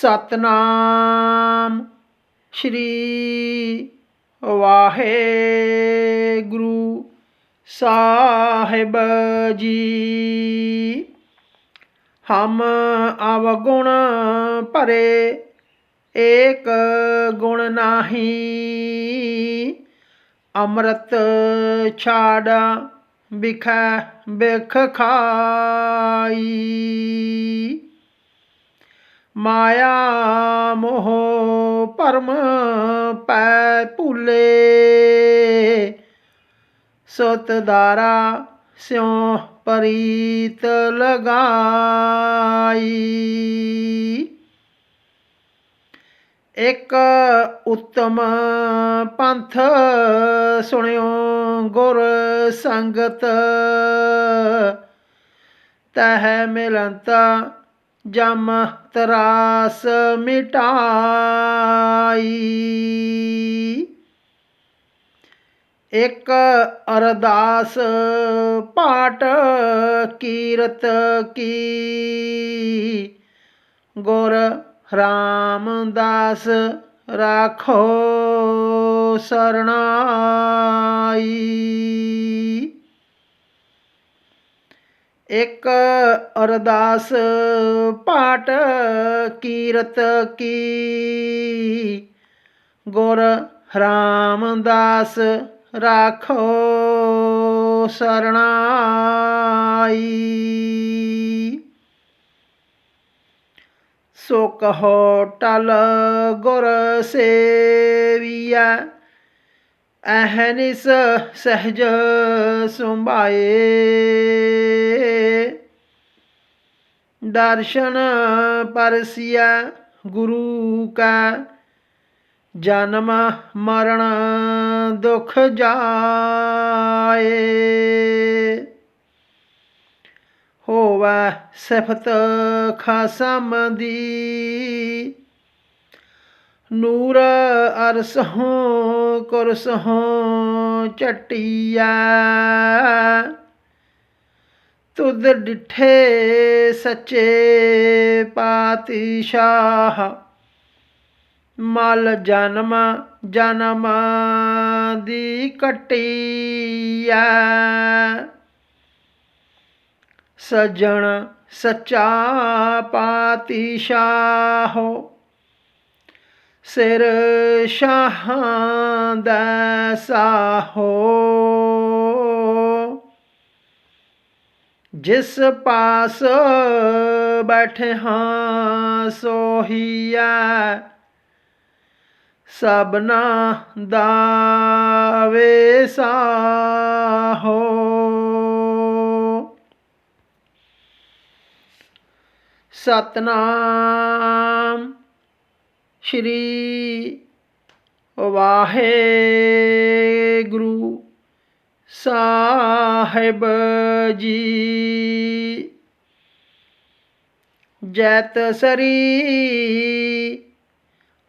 ਸਤਨਾਮ ਸ਼੍ਰੀ ਵਾਹਿਗੁਰੂ ਸਾਹਿਬ ਜੀ। ਹਮ ਅਵਗੁਣ ਭਰੇ ਏਕ ਗੁਣ ਨਾਹੀ, ਅੰਮ੍ਰਿਤ ਛਾੜ ਬਿਖੈ ਬਿਖ ਖਾਈ। ਮਾਇਆ ਮੋਹ ਪਰਮ ਪੈ ਭੁਲੇ ਸਤ ਦਾਰਾ ਸਿਉ ਪਰੀਤ ਲਗਾਈ ਇੱਕ ਉੱਤਮ ਪੰਥ ਸੁਣਿਓ ਗੁਰ ਸੰਗਤ ਤਹ ਮਿਲੰਤ ਜਮ ਤਰਾਸ ਮਿਟਾਈ। ਇੱਕ ਅਰਦਾਸ ਪਾਠ ਕੀਰਤ ਕੀ। ਗੁਰ ਰਾਮਦਾਸ ਰਾਖੋ ਸਰਣਾਈ। ਇਕ ਅਰਦਾਸ ਪਾਠ ਕੀਰਤ ਕੀ। ਗੁਰ ਰਾਮਦਾਸ ਰਾਖੋ ਸਰਣਾਈ। ਸੋ ਕਹੋ ਟਲ ਗੁਰ ਸੇਵੀਆ ਅਹਨਿਸ ਸਹਿਜ ਸੁਭਾਏ। ਦਰਸ਼ਨ ਪਰਸਿਆ ਗੁਰੂ ਕਾ, ਜਨਮ ਮਰਨ ਦੁਖ ਜਾਏ। ਹੋਵੈ ਸਿਫਤ ਖਸਮ ਦੀ ਨੂਰ ਅਰਸਹੋਂ ਕੁਰਸਹੋਂ ਚਟਿਆ ਤੁਧ ਡਿਠੇ ਸੱਚੇ ਪਾਤਸ਼ਾਹ। ਮਲ ਜਨਮ ਜਨਮ ਦੀ ਕਟਿਆ ਸਜਣ ਸੱਚਾ ਪਾਤਸ਼ਾਹੋ। ਸਿਰ ਸ਼ਾਹਾਂ ਦਾ ਸਾਹੋ। ਜਿਸ ਪਾਸ ਬੈਠੇ ਹਾਂ ਸੋਹੀਆ ਸਬਨਾ ਦਾ ਵੇਸਾਹੋ ਸਤਨਾਮ ਸ਼੍ਰੀ ਵਾਹਿਗੁਰੂ ਸਾਹਿਬ ਜੀ। ਜੈਤ ਸਰੀ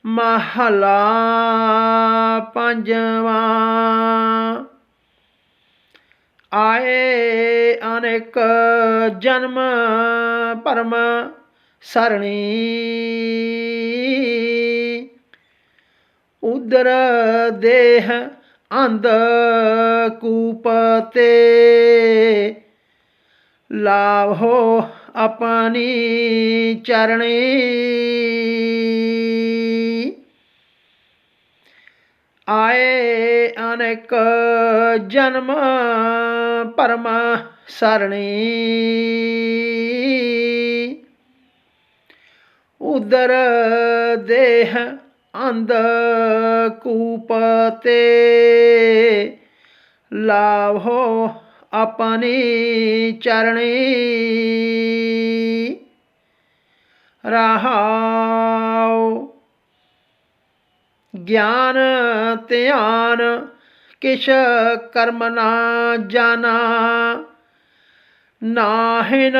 ਮਹਲਾ ਪੰਜਵਾਂ। ਆਏ ਅਨੇਕ ਜਨਮ ਪਰਮ ਸਰਣੀ। ਉਦਰ ਦੇਹ ਅੰਧ ਕੂਪ ਲਾਭੋ ਆਪਣੀ ਚਰਣੀ। ਆਏ ਅਨੇਕ ਜਨਮ ਪਰਮ ਸਰਣੀ। ਉਦਰ ਦੇਹ ਅੰਧ ਕੂਪ ਤੇ ਲਾਭੋ ਆਪਣੀ ਚਰਣੀ। ਰਹਾਉ ਗਿਆਨ, ਧਿਆਨ, ਕਿਛ ਕਰਮ ਨਾ ਜਾਣਾ। ਨਾਹਿਨ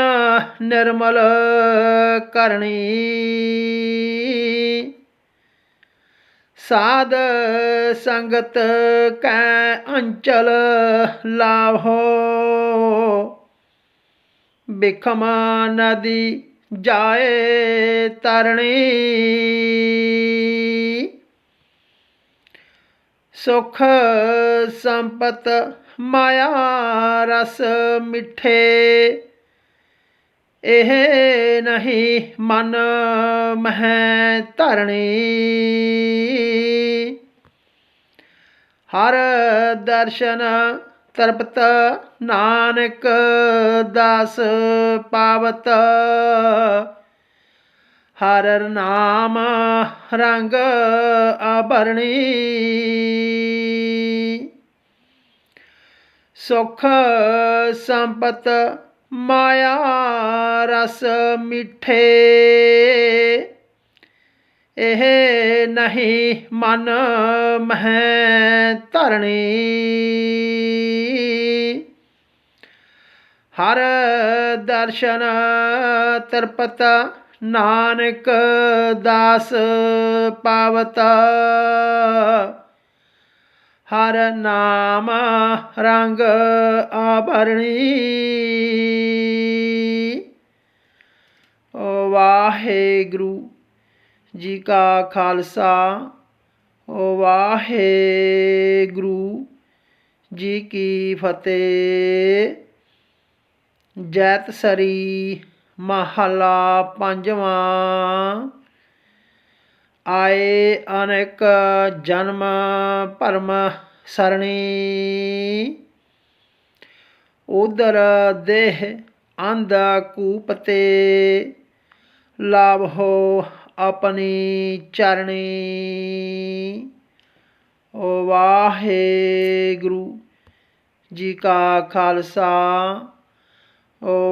ਨਿਰਮਲ ਕਰਨੀ। ਸਾਧ ਸੰਗਤ ਕੈ ਅੰਚਲ ਲਾਭੋ ਬਿਖਮਾ ਨਦੀ ਜਾਏ ਤਰਣੀ। ਸੁਖ ਸੰਪਤ ਮਾਇਆ ਰਸ ਮਿੱਠੇ। ਇਹ ਨਹੀਂ ਮਨ ਮਹਿ ਧਰਣੀ। ਹਰ ਦਰਸ਼ਨ ਤਰਪਤ ਨਾਨਕ ਦਾਸ ਪਾਵਤ। ਹਰ ਨਾਮ ਰੰਗ ਆਭਰਣੀ ਸੁਖ ਸੰਪਤ ਮਾਇਆ ਰਸ ਮਿੱਠੇ। ਇਹ ਨਹੀਂ ਮਨ ਮਹਿ ਧਰਣੀ। ਹਰ ਦਰਸ਼ਨ ਤਰਪਤ ਨਾਨਕ ਦਾਸ ਪਾਵਤ। ਹਰ ਨਾਮ ਰੰਗ ਆਭਰਣੀ। ਵਾਹਿਗੁਰੂ ਜੀ ਕਾ ਖਾਲਸਾ, ਓ ਵਾਹਿਗੁਰੂ ਜੀ ਕੀ ਫਤਿਹ। ਜੈਤ ਸਰੀ ਮਹਲਾ ਪੰਜਵਾਂ। ਆਏ ਅਨੇਕ ਜਨਮ ਭਰਮ ਸਰਣੀ। ਉਦਰ ਦੇਹ ਅੰਧ ਕੂਪ ਤੇ ਲਾਭ ਹੋ ਆਪਣੀ ਚਰਣੀ। ਓ ਵਾਹਿਗੁਰੂ ਜੀ ਕਾ ਖਾਲਸਾ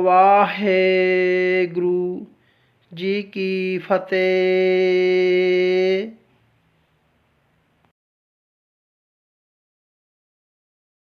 ਵਾਹਿਗੁਰੂ ਜੀ ਕੀ ਫਤਿਹ।